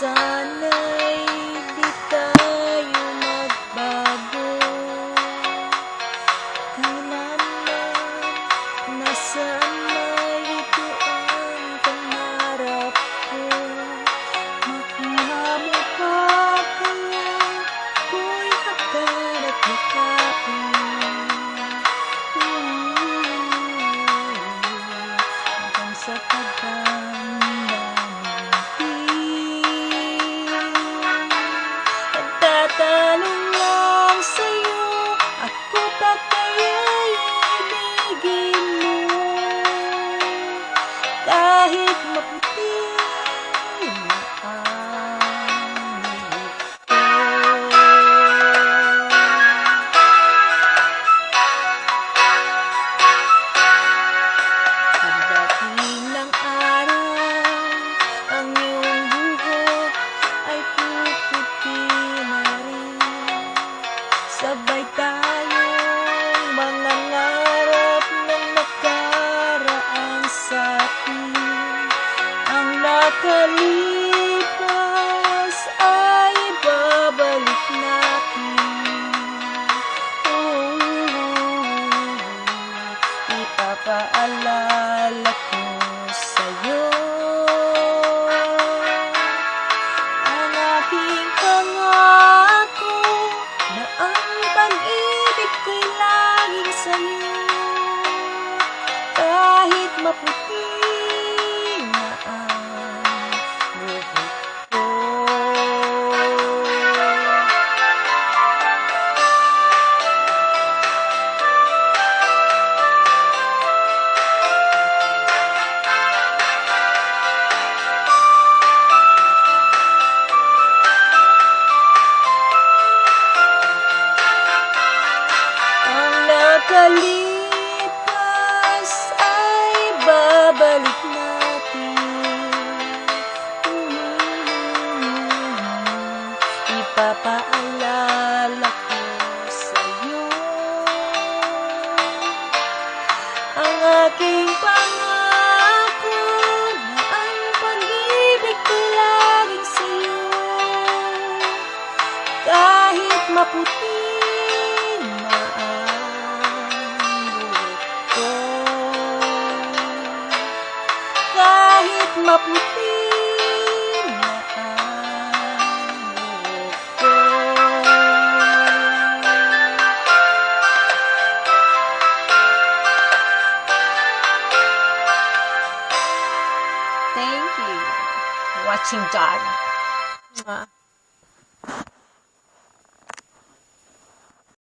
Sana'y di tayo magbago. Kailanman nasaan narito ang pangarap ko? Magmamukha kaya ko'y hagdan at Sabay tayong mangangarap ng nakaraan sa atin. Ang nakalipas ay babalik natin. Oh, ipapaalala ko pag-ibig ko'y laging sa'yo. Kahit maputi Ipapaalala ko sa'yo ang aking pangako na ang pag-ibig ko laging sa'yo. Kahit maputi na ang buhok kahit maputi watching dog. Mwah.